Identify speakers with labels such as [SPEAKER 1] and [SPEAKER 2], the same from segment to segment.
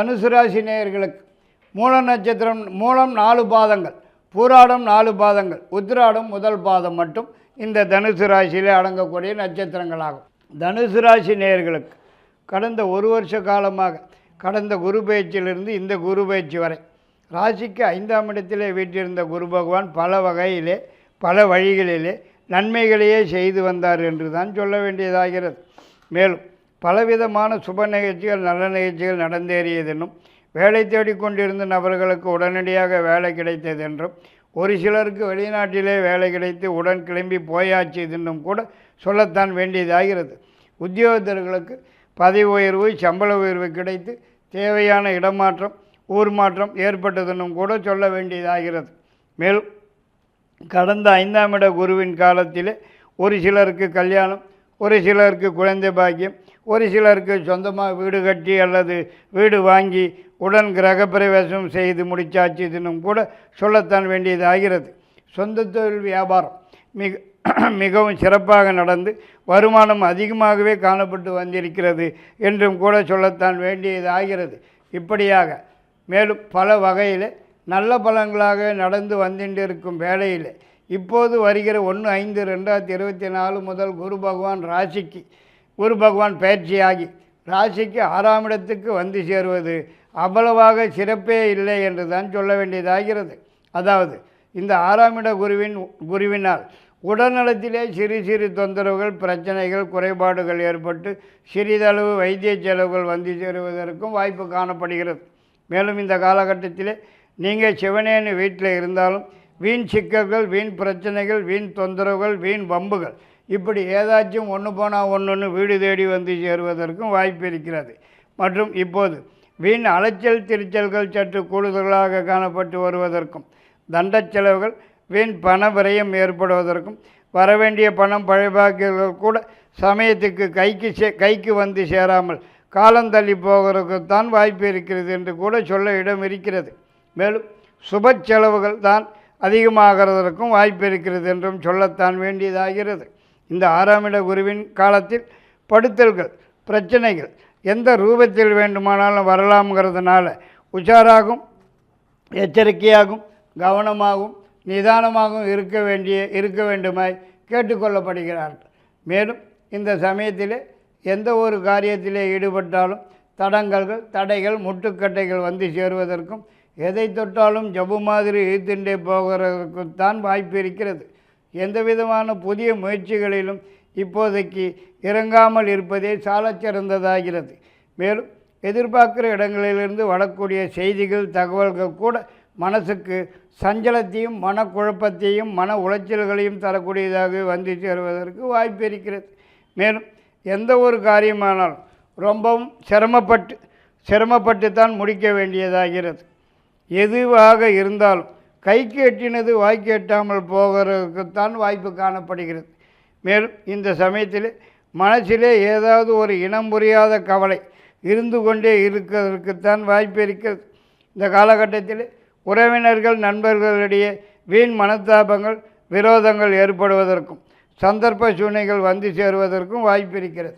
[SPEAKER 1] தனுசு ராசி நேயர்களுக்கு மூல நட்சத்திரம் மூலம் நாலு பாதங்கள் பூராடம் நாலு பாதங்கள் உத்திராடம் முதல் பாதம் மட்டும் இந்த தனுசு ராசியிலே அடங்கக்கூடிய நட்சத்திரங்களாகும். தனுசு ராசி நேயர்களுக்கு கடந்த ஒரு வருஷ காலமாக கடந்த குரு பயிற்சியிலிருந்து இந்த குரு பயிற்சி வரை ராசிக்கு ஐந்தாம் இடத்திலே வீட்டிருந்த குரு பகவான் பல வகையிலே பல வழிகளிலே நன்மைகளையே செய்து வந்தார் என்று தான் சொல்ல வேண்டியதாகிறது. மேலும் பலவிதமான சுப நிகழ்ச்சிகள் நல்ல நிகழ்ச்சிகள் நடந்தேறியதென்னும் வேலை தேடிக்கொண்டிருந்த நபர்களுக்கு உடனடியாக வேலை கிடைத்ததென்றும் ஒரு சிலருக்கு வெளிநாட்டிலே வேலை கிடைத்து உடன் கிளம்பி போயாச்சு இதென்னும் கூட சொல்லத்தான் வேண்டியதாகிறது. உத்தியோகத்தர்களுக்கு பதவி உயர்வு சம்பள உயர்வு கிடைத்து தேவையான இடமாற்றம் ஊர் மாற்றம் ஏற்பட்டதென்னும் கூட சொல்ல வேண்டியதாகிறது. மேலும் கடந்த ஐந்தாம் இட குருவின் காலத்திலே ஒரு சிலருக்கு கல்யாணம் ஒரு சிலருக்கு குழந்தை பாக்கியம் ஒரு சிலருக்கு சொந்தமாக வீடு கட்டி அல்லது வீடு வாங்கி உடன் கிரகப்பிரவேசம் செய்து முடிச்சாச்சு இதுன்னு கூட சொல்லத்தான் வேண்டியதாகிறது சொந்த தொழில் வியாபாரம் மிக மிகவும் சிறப்பாக நடந்து வருமானம் அதிகமாகவே காணப்பட்டு வந்திருக்கிறது என்றும் கூட சொல்லத்தான் வேண்டியதாகிறது இப்படியாக மேலும் பல வகையில் நல்ல பலங்களாக நடந்து வந்துட்டிருக்கும் வேளையில் இப்போது வருகிற ஒன்று ஐந்து ரெண்டாயிரத்தி இருபத்தி நாலு முதல் குரு பகவான் ராசிக்கு குரு பகவான் பயிற்சியாகி ராசிக்கு ஆறாம் இடத்துக்கு வந்து சேருவது அவ்வளவாக சிறப்பே இல்லை என்று தான் சொல்ல வேண்டியதாகிறது. அதாவது இந்த ஆறாம் இட குருவின் குருவினால் உடல்நலத்திலே சிறு சிறு தொந்தரவுகள் பிரச்சனைகள் குறைபாடுகள் ஏற்பட்டு சிறிதளவு வைத்திய செலவுகள் வந்து சேருவதற்கும் வாய்ப்பு காணப்படுகிறது. மேலும் இந்த காலகட்டத்திலே நீங்கள் சிவனேன்னு வீட்டில் இருந்தாலும் வீண் சிக்கல்கள் வீண் பிரச்சனைகள் வீண் தொந்தரவுகள் வீண் வம்புகள் இப்படி ஏதாச்சும் ஒன்று போனால் ஒன்றுன்னு வீடு தேடி வந்து சேருவதற்கும் வாய்ப்பு இருக்கிறது. மற்றும் இப்போது வீண் அலைச்சல் திருச்சல்கள் சற்று கூடுதலாக காணப்பட்டு வருவதற்கும் தண்ட செலவுகள் வீண் பண விரயம் ஏற்படுவதற்கும் வரவேண்டிய பணம் பழைபாக்கியர்கள் கூட சமயத்துக்கு கைக்கு சே கைக்கு வந்து சேராமல் காலம் தள்ளி போகிறதுக்குத்தான் வாய்ப்பு இருக்கிறது என்று கூட சொல்ல இடம் இருக்கிறது. மேலும் சுப செலவுகள் தான் அதிகமாகிறதற்கும் வாய்ப்பு இருக்கிறது என்றும் சொல்லத்தான் வேண்டியதாகிறது. இந்த ஆறாம் இட குருவின் காலத்தில் படுத்தல்கள் பிரச்சனைகள் எந்த ரூபத்தில் வேண்டுமானாலும் வரலாம்ங்கிறதுனால உஷாராகும் எச்சரிக்கையாகும் கவனமாகவும் நிதானமாகவும் இருக்க வேண்டிய இருக்க வேண்டுமாய் கேட்டுக்கொள்ளப்படுகிறார்கள். மேலும் இந்த சமயத்தில் எந்த ஒரு காரியத்திலே ஈடுபட்டாலும் தடங்கல்கள் தடைகள் முட்டுக்கட்டைகள் வந்து சேருவதற்கும் எதை தொட்டாலும் ஜபு மாதிரி இழுத்துண்டே போகிறதுக்குத்தான் வாய்ப்பு இருக்கிறது. எந்த விதமான புதிய முயற்சிகளிலும் இப்போதைக்கு இறங்காமல் இருப்பதே சாலச்சிறந்ததாகிறது மேலும் எதிர்பார்க்குற இடங்களிலிருந்து வரக்கூடிய செய்திகள் தகவல்கள் கூட மனசுக்கு சஞ்சலத்தையும் மனக்குழப்பத்தையும் மன உளைச்சல்களையும் தரக்கூடியதாக வந்து சேருவதற்கு வாய்ப்பு இருக்கிறது. மேலும் எந்த ஒரு காரியமானாலும் ரொம்பவும் சிரமப்பட்டு சிரமப்பட்டு தான் முடிக்க வேண்டியதாகிறது. எதுவாக இருந்தாலும் கைக்கு எட்டினது வாய்க்கு எட்டாமல் போகிறதுக்குத்தான் வாய்ப்பு காணப்படுகிறது. மேலும் இந்த சமயத்தில் மனசிலே ஏதாவது ஒரு இனம் புரியாத கவலை இருந்து கொண்டே இருக்கிறதுக்குத்தான் வாய்ப்பு இருக்கிறது. இந்த காலகட்டத்தில் உறவினர்கள் நண்பர்களிடையே வீண் மனத்தாபங்கள் விரோதங்கள் ஏற்படுவதற்கும் சந்தர்ப்ப சூழ்நிலைகள் வந்து சேருவதற்கும் வாய்ப்பு இருக்கிறது.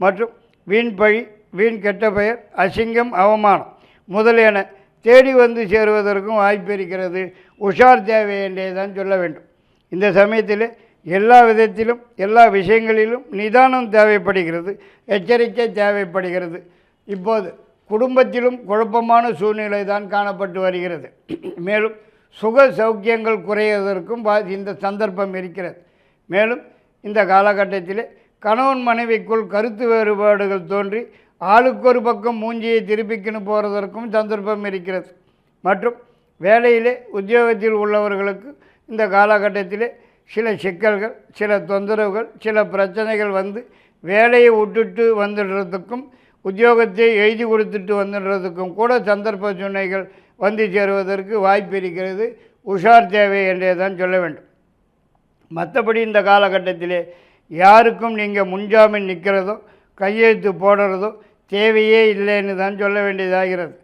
[SPEAKER 1] மற்றும் வீண் பழி வீண் கெட்ட பெயர் அசிங்கம் அவமானம் முதலியன தேடி வந்து சேருவதற்கும் வாய்ப்பு இருக்கிறது. உஷார் தேவை என்றே தான் சொல்ல வேண்டும். இந்த சமயத்தில் எல்லா விதத்திலும் எல்லா விஷயங்களிலும் நிதானம் தேவைப்படுகிறது எச்சரிக்கை தேவைப்படுகிறது. இப்போது குடும்பத்திலும் குழப்பமான சூழ்நிலை தான் காணப்பட்டு வருகிறது. மேலும் சுக சௌக்கியங்கள் குறைவதற்கும் இந்த சந்தர்ப்பம் இருக்கிறது. மேலும் இந்த காலகட்டத்தில் கணவன் மனைவிக்குள் கருத்து வேறுபாடுகள் தோன்றி ஆளுக்கு ஒரு பக்கம் மூஞ்சியை திருப்பிக்கின்னு போகிறதற்கும் சந்தர்ப்பம் இருக்கிறது. மற்றும் வேலையிலே உத்தியோகத்தில் உள்ளவர்களுக்கு இந்த காலகட்டத்திலே சில சிக்கல்கள் சில தொந்தரவுகள் சில பிரச்சனைகள் வந்து வேலையை விட்டுட்டு வந்துடுறதுக்கும் உத்தியோகத்தை எழுதி கொடுத்துட்டு வந்துடுறதுக்கும் கூட சந்தர்ப்ப சூழ்நிலைகள் வந்து சேருவதற்கு வாய்ப்பு இருக்கிறது. உஷார் தேவை என்றே தான் சொல்ல வேண்டும். மற்றபடி இந்த காலகட்டத்திலே யாருக்கும் நீங்கள் முன்ஜாமீன் நிற்கிறதோ கையெழுத்து போடுறதோ தேவையே இல்லைன்னு தான் சொல்ல வேண்டியதாகிறது.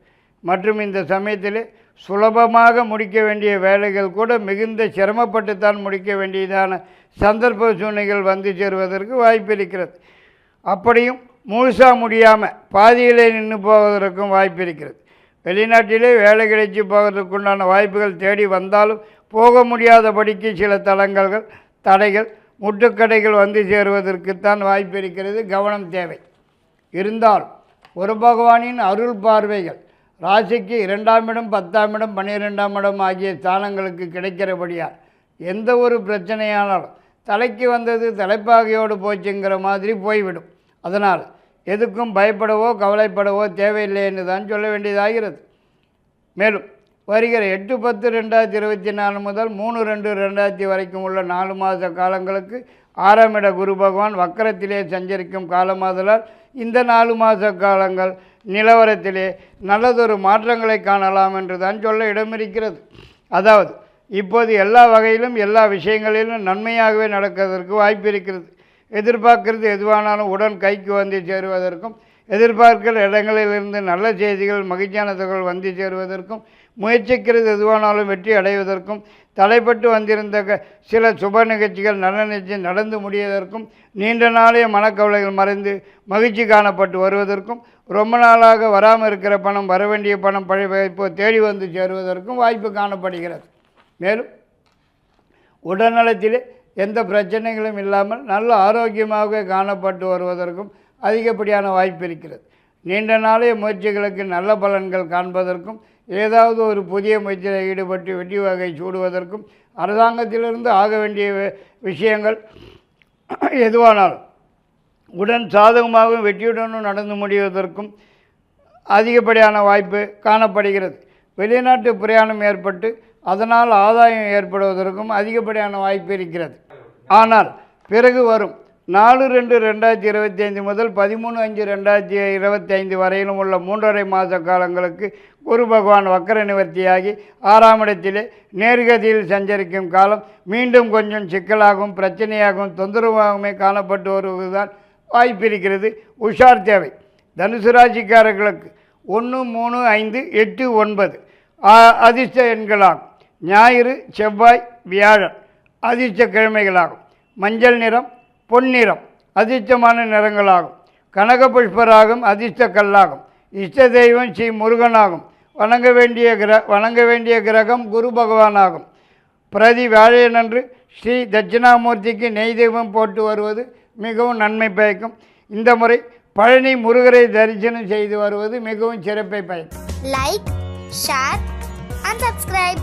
[SPEAKER 1] மற்றும் இந்த சமயத்தில் சுலபமாக முடிக்க வேண்டிய வேலைகள் கூட மிகுந்த சிரமப்பட்டு தான் முடிக்க வேண்டியதான சந்தர்ப்ப சூழ்நிலைகள் வந்து சேருவதற்கு வாய்ப்பு இருக்கிறது அப்படியும் முழுசாக முடியாமல் பாதியிலே நின்று போவதற்கும் வாய்ப்பு இருக்கிறது வெளிநாட்டிலே வேலை கிடைச்சி போவதற்குண்டான வாய்ப்புகள் தேடி வந்தாலும் போக முடியாதபடிக்கு சில தளங்கள்கள் தடைகள் முட்டுக்கடைகள் வந்து சேருவதற்குத்தான் வாய்ப்பு இருக்கிறது கவனம் தேவை. இருந்தால் ஒரு பகவானின் அருள் பார்வைகள் ராசிக்கு இரண்டாம் இடம் பத்தாம் இடம் பன்னிரெண்டாம் இடம் ஆகிய ஸ்தானங்களுக்கு கிடைக்கிறபடியால் எந்த ஒரு பிரச்சனையானாலும் தலைக்கு வந்தது தலைப்பாகையோடு போச்சுங்கிற மாதிரி போய்விடும். அதனால் எதுக்கும் பயப்படவோ கவலைப்படவோ தேவையில்லை என்று தான் சொல்ல வேண்டியதாகிறது. மேலும் வருகிற எட்டு பத்து ரெண்டாயிரத்தி இருபத்தி நாலு முதல் மூணு ரெண்டு ரெண்டாயிரத்தி வரைக்கும் உள்ள நாலு மாத காலங்களுக்கு ஆறாம் இட குரு பகவான் வக்கரத்திலே சஞ்சரிக்கும் காலமாதலால் இந்த நாலு மாத காலங்கள் நிலவரத்திலே நல்லதொரு மாற்றங்களை காணலாம் என்று தான் சொல்ல இடமிருக்கிறது. அதாவது இப்போது எல்லா வகையிலும் எல்லா விஷயங்களிலும் நன்மையாகவே நடக்கிறதற்கு வாய்ப்பு இருக்கிறது. எதிர்பார்க்கிறது எதுவானாலும் உடன் கைக்கு வந்து சேருவதற்கும் எதிர்பார்க்கிற இடங்களிலிருந்து நல்ல செய்திகள் மகிழ்ச்சியான தகவல் வந்து சேருவதற்கும் முயற்சிக்கிறது எதுவானாலும் வெற்றி அடைவதற்கும் தடைப்பட்டு வந்திருந்த க- சில சுப நிகழ்ச்சிகள் நல்ல நிகழ்ச்சி நடந்து முடிவதற்கும் நீண்ட நாளைய மனக்கவலைகள் மறைந்து மகிழ்ச்சி காணப்பட்டு வருவதற்கும் ரொம்ப நாளாக வராமல் இருக்கிற பணம் வர வேண்டிய பணம் பழைய இப்போ தேடி வந்து சேருவதற்கும் வாய்ப்பு காணப்படுகிறது. மேலும் உடல்நலத்திலே எந்த பிரச்சனைகளும் இல்லாமல் நல்ல ஆரோக்கியமாக காணப்பட்டு வருவதற்கும் அதிகப்படியான வாய்ப்பு இருக்கிறது. நீண்ட நாளைய முயற்சிகளுக்கு நல்ல பலன்கள் காண்பதற்கும் ஏதாவது ஒரு புதிய முயற்சியில் ஈடுபட்டு வெற்றி வகை சூடுவதற்கும் அரசாங்கத்திலிருந்து ஆக வேண்டிய விஷயங்கள் எதுவானாலும் உடன் சாதகமாகவும் வெற்றியுடனும் நடந்து முடிவதற்கும் அதிகப்படியான வாய்ப்பு காணப்படுகிறது. வெளிநாட்டு பிரயாணம் ஏற்பட்டு அதனால் ஆதாயம் ஏற்படுவதற்கும் அதிகப்படியான வாய்ப்பு இருக்கிறது. ஆனால் பிறகு வரும் நாலு ரெண்டு ரெண்டாயிரத்தி இருபத்தி ஐந்து முதல் பதிமூணு அஞ்சு ரெண்டாயிரத்தி இருபத்தி ஐந்து வரையிலும் உள்ள மூன்றரை மாத காலங்களுக்கு குரு பகவான் வக்கர நிவர்த்தியாகி ஆறாம் இடத்திலே நேர்கதியில் சஞ்சரிக்கும் காலம் மீண்டும் கொஞ்சம் சிக்கலாகவும் பிரச்சனையாகவும் தொந்தரவாகவுமே காணப்பட்டு வருவதுதான் வாய்ப்பிருக்கிறது உஷார் தேவை. தனுசு ராசிக்காரர்களுக்கு ஒன்று மூணு ஐந்து எட்டு ஒன்பது அதிர்ஷ்ட எண்களாகும். ஞாயிறு செவ்வாய் வியாழன் அதிர்ஷ்ட கிழமைகளாகும். மஞ்சள் நிறம் பொன்னிறம் அதிர்ஷ்டமான நிறங்களாகும். கனக புஷ்பராகும் அதிர்ஷ்ட கல்லாகும் இஷ்ட தெய்வம் ஸ்ரீ முருகனாகும். வணங்க வேண்டிய கிர வணங்க வேண்டிய கிரகம் குரு பகவானாகும். பிரதி வேலையனன்று ஸ்ரீ தட்சிணாமூர்த்திக்கு நெய் தெய்வம் போட்டு வருவது மிகவும் நன்மை பயக்கும். இந்த முறை பழனி முருகரை தரிசனம் செய்து வருவது மிகவும் சிறப்பை பயக்கும்.
[SPEAKER 2] Like share and subscribe